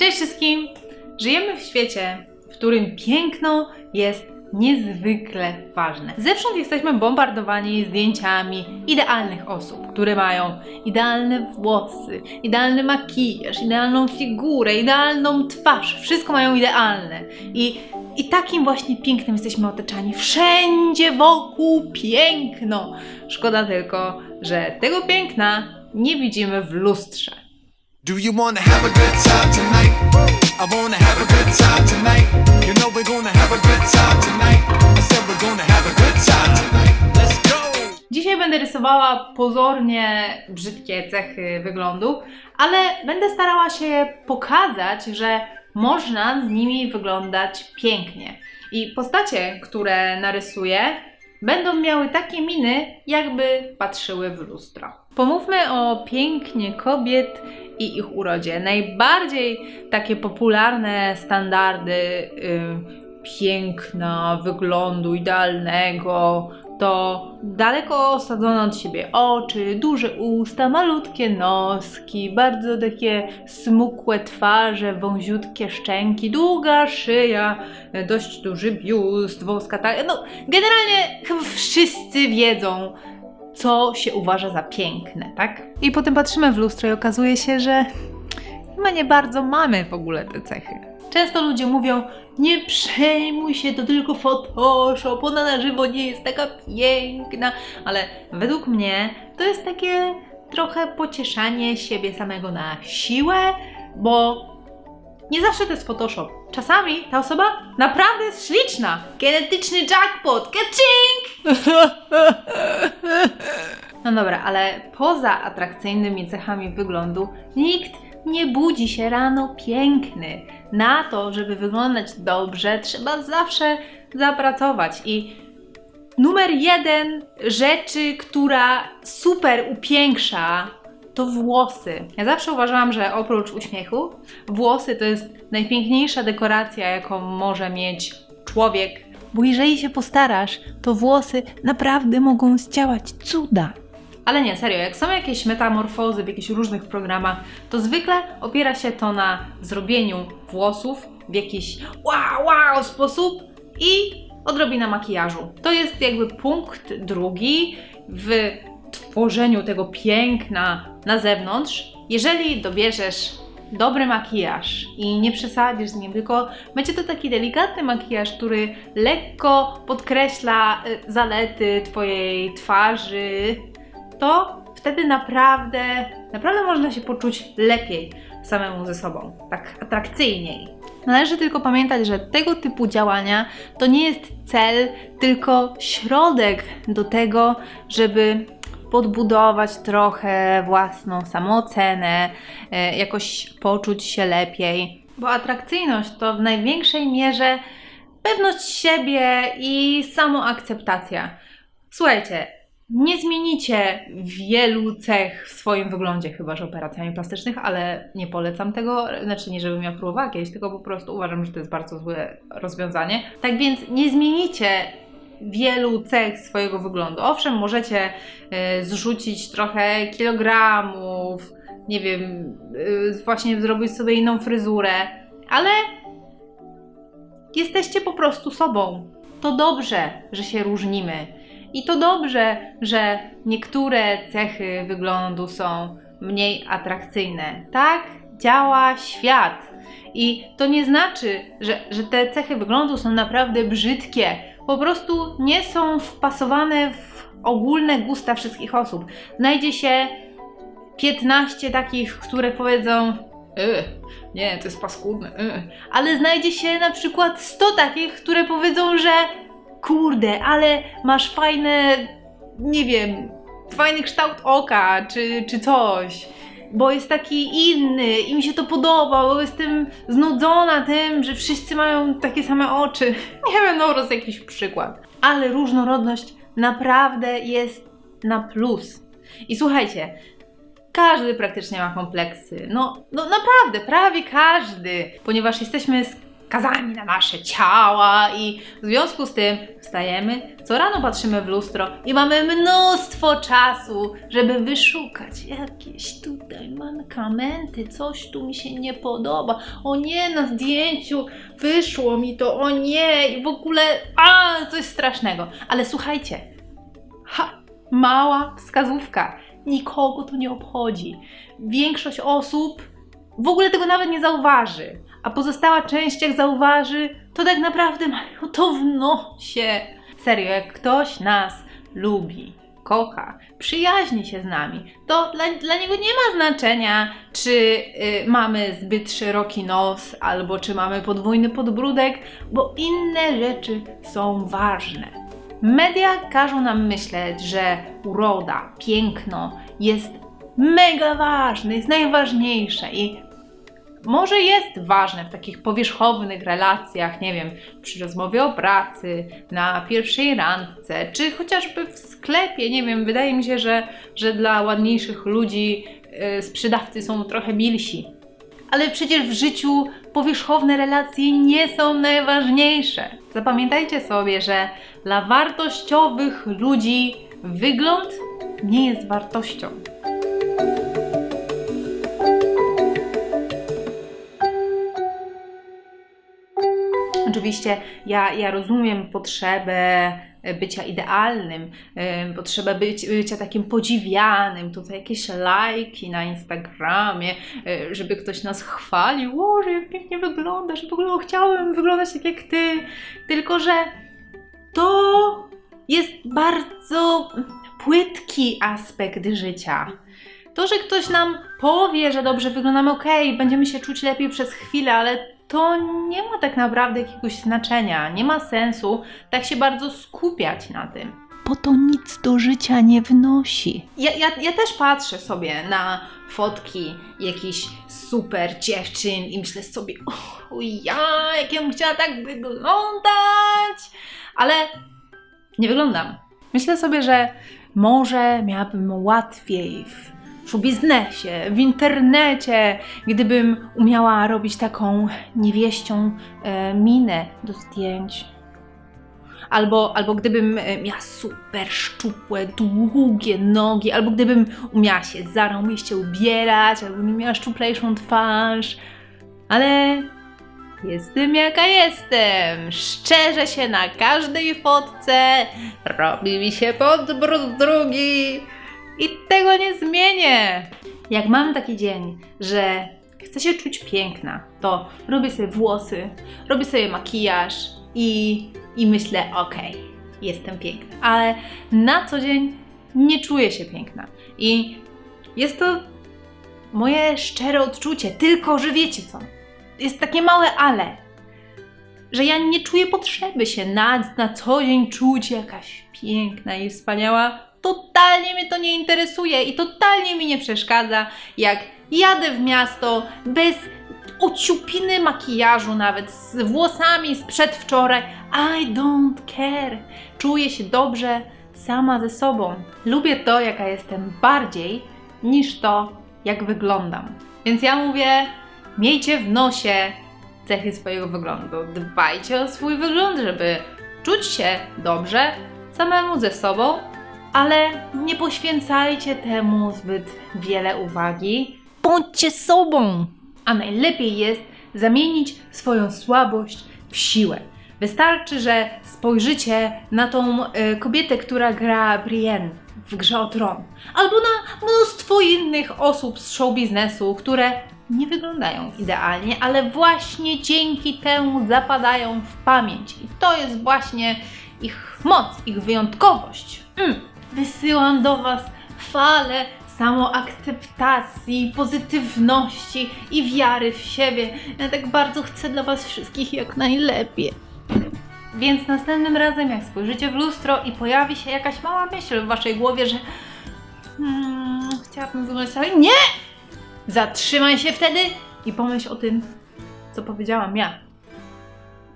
Cześć wszystkim! Żyjemy w świecie, w którym piękno jest niezwykle ważne. Zewsząd jesteśmy bombardowani zdjęciami idealnych osób, które mają idealne włosy, idealny makijaż, idealną figurę, idealną twarz. Wszystko mają idealne. I, i takim właśnie pięknem jesteśmy otaczani. Wszędzie wokół piękno. Szkoda tylko, że tego piękna nie widzimy w lustrze. Do you wanna have a good time tonight? I wanna have a good time tonight. You know we're gonna have a good time tonight. I said we're gonna have a good time tonight. Let's go! Dzisiaj będę rysowała pozornie brzydkie cechy wyglądu, ale będę starała się pokazać, że można z nimi wyglądać pięknie. I postacie, które narysuję, będą miały takie miny, jakby patrzyły w lustro. Pomówmy o pięknie kobiet i ich urodzie. Najbardziej takie popularne standardy y, piękna, wyglądu idealnego, to daleko osadzone od siebie oczy, duże usta, malutkie noski, bardzo takie smukłe twarze, wąziutkie szczęki, długa szyja, dość duży biust, wąska ta... No, generalnie chyba wszyscy wiedzą, co się uważa za piękne, tak? I potem patrzymy w lustro i okazuje się, że chyba nie bardzo mamy w ogóle te cechy. Często ludzie mówią, nie przejmuj się, to tylko Photoshop, ona na żywo nie jest taka piękna, ale według mnie to jest takie trochę pocieszanie siebie samego na siłę, bo nie zawsze to jest Photoshop. Czasami ta osoba naprawdę jest śliczna. Genetyczny jackpot, kaching! No dobra, ale poza atrakcyjnymi cechami wyglądu, nikt nie budzi się rano piękny. Na to, żeby wyglądać dobrze, trzeba zawsze zapracować. I numer jeden rzeczy, która super upiększa, to włosy. Ja zawsze uważałam, że oprócz uśmiechu, włosy to jest najpiękniejsza dekoracja, jaką może mieć człowiek. Bo jeżeli się postarasz, to włosy naprawdę mogą zdziałać cuda. Ale nie, serio, jak są jakieś metamorfozy w jakichś różnych programach, to zwykle opiera się to na zrobieniu włosów w jakiś wow, wow sposób i odrobina makijażu. To jest jakby punkt drugi w tworzeniu tego piękna na zewnątrz. Jeżeli dobierzesz dobry makijaż i nie przesadzisz z nim, tylko będzie to taki delikatny makijaż, który lekko podkreśla y, zalety Twojej twarzy, to wtedy naprawdę, naprawdę można się poczuć lepiej samemu ze sobą, tak atrakcyjniej. Należy tylko pamiętać, że tego typu działania to nie jest cel, tylko środek do tego, żeby podbudować trochę własną samoocenę, e, jakoś poczuć się lepiej. Bo atrakcyjność to w największej mierze pewność siebie i samoakceptacja. Słuchajcie, nie zmienicie wielu cech w swoim wyglądzie, chyba że operacjami plastycznych, ale nie polecam tego. Znaczy, nie żebym ja próbowała kiedyś, tylko po prostu uważam, że to jest bardzo złe rozwiązanie. Tak więc nie zmienicie wielu cech swojego wyglądu. Owszem, możecie y, zrzucić trochę kilogramów, nie wiem, y, właśnie zrobić sobie inną fryzurę, ale jesteście po prostu sobą. To dobrze, że się różnimy. I to dobrze, że niektóre cechy wyglądu są mniej atrakcyjne. Tak działa świat. I to nie znaczy, że, że te cechy wyglądu są naprawdę brzydkie. Po prostu nie są wpasowane w ogólne gusta wszystkich osób. Znajdzie się 15 takich, które powiedzą: "Y, Nie, to jest paskudne. y". Ale znajdzie się na przykład 100 takich, które powiedzą, że kurde, ale masz fajne, nie wiem, fajny kształt oka, czy, czy coś. Bo jest taki inny i mi się to podoba, bo jestem znudzona tym, że wszyscy mają takie same oczy. Nie wiem, no po jakiś przykład. Ale różnorodność naprawdę jest na plus. I słuchajcie, każdy praktycznie ma kompleksy. No, no naprawdę, prawie każdy, ponieważ jesteśmy skazani na nasze ciała i w związku z tym wstajemy, co rano patrzymy w lustro i mamy mnóstwo czasu, żeby wyszukać jakieś tutaj mankamenty, coś tu mi się nie podoba. O nie, na zdjęciu wyszło mi to, o nie, i w ogóle, a, coś strasznego. Ale słuchajcie, ha, mała wskazówka, nikogo to nie obchodzi. Większość osób w ogóle tego nawet nie zauważy, a pozostała część jak zauważy, to tak naprawdę mają to w nosie. Serio, jak ktoś nas lubi, kocha, przyjaźni się z nami, to dla, dla niego nie ma znaczenia, czy y, mamy zbyt szeroki nos, albo czy mamy podwójny podbródek, bo inne rzeczy są ważne. Media każą nam myśleć, że uroda, piękno jest mega ważne, jest najważniejsze i może jest ważne w takich powierzchownych relacjach, nie wiem, przy rozmowie o pracy, na pierwszej randce, czy chociażby w sklepie, nie wiem, wydaje mi się, że, że dla ładniejszych ludzi yy, sprzedawcy są trochę milsi. Ale przecież w życiu powierzchowne relacje nie są najważniejsze. Zapamiętajcie sobie, że dla wartościowych ludzi wygląd nie jest wartością. Oczywiście ja, ja rozumiem potrzebę bycia idealnym, em, potrzebę być, bycia takim podziwianym, tutaj jakieś lajki na Instagramie, e, żeby ktoś nas chwalił, o, że jak pięknie wyglądasz, w ogóle chciałem wyglądać tak jak ty, tylko że to jest bardzo płytki aspekt życia. To, że ktoś nam powie, że dobrze wyglądamy, okej, będziemy się czuć lepiej przez chwilę, ale to nie ma tak naprawdę jakiegoś znaczenia, nie ma sensu tak się bardzo skupiać na tym. Bo to nic do życia nie wnosi. Ja, ja, ja też patrzę sobie na fotki jakichś super dziewczyn i myślę sobie, o ja, jak ja bym chciała tak wyglądać, ale nie wyglądam. Myślę sobie, że może miałabym łatwiej w biznesie, w internecie, gdybym umiała robić taką niewieścią e, minę do zdjęć. Albo, albo gdybym e, miała super szczupłe, długie nogi, albo gdybym umiała się zarąbiście ubierać, albo gdybym miała szczuplejszą twarz. Ale Jestem jaka jestem. Szczerze się na każdej fotce. Robi mi się podbród drugi. I tego nie zmienię. Jak mam taki dzień, że chcę się czuć piękna, to robię sobie włosy, robię sobie makijaż i, i myślę, okej, jestem piękna. Ale na co dzień nie czuję się piękna. I jest to moje szczere odczucie, tylko że wiecie co? jest takie małe ale, że ja nie czuję potrzeby się na, na co dzień czuć jakaś piękna i wspaniała. Totalnie mnie to nie interesuje i totalnie mi nie przeszkadza, jak jadę w miasto bez ociupiny makijażu, nawet z włosami z przedwczoraj. I don't care. Czuję się dobrze sama ze sobą. Lubię to, jaka jestem bardziej, niż to, jak wyglądam. Więc ja mówię, Miejcie w nosie cechy swojego wyglądu. Dbajcie o swój wygląd, żeby czuć się dobrze samemu ze sobą, ale nie poświęcajcie temu zbyt wiele uwagi. Bądźcie sobą! A najlepiej jest zamienić swoją słabość w siłę. Wystarczy, że spojrzycie na tą y, kobietę, która gra Brienne w grze o tron, albo na mnóstwo innych osób z show biznesu, które nie wyglądają idealnie, ale właśnie dzięki temu zapadają w pamięć. I to jest właśnie ich moc, ich wyjątkowość. Mm. Wysyłam do Was falę samoakceptacji, pozytywności i wiary w siebie. Ja tak bardzo chcę dla Was wszystkich jak najlepiej. Więc następnym razem, jak spojrzycie w lustro i pojawi się jakaś mała myśl w Waszej głowie, że hmm, chciałabym wyglądać tak, nie! Zatrzymaj się wtedy i pomyśl o tym, co powiedziałam ja.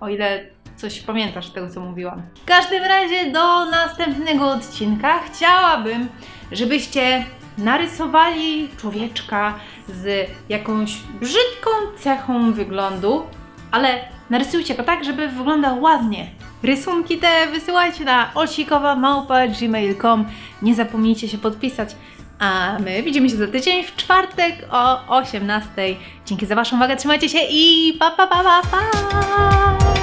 O ile coś pamiętasz tego, co mówiłam. W każdym razie do następnego odcinka chciałabym, żebyście narysowali człowieczka z jakąś brzydką cechą wyglądu, ale narysujcie go tak, żeby wyglądał ładnie. Rysunki te wysyłajcie na osikowamałpa.gmail.com Nie zapomnijcie się podpisać. A my widzimy się za tydzień w czwartek o 18. Dzięki za Waszą uwagę, trzymajcie się i pa pa pa pa pa!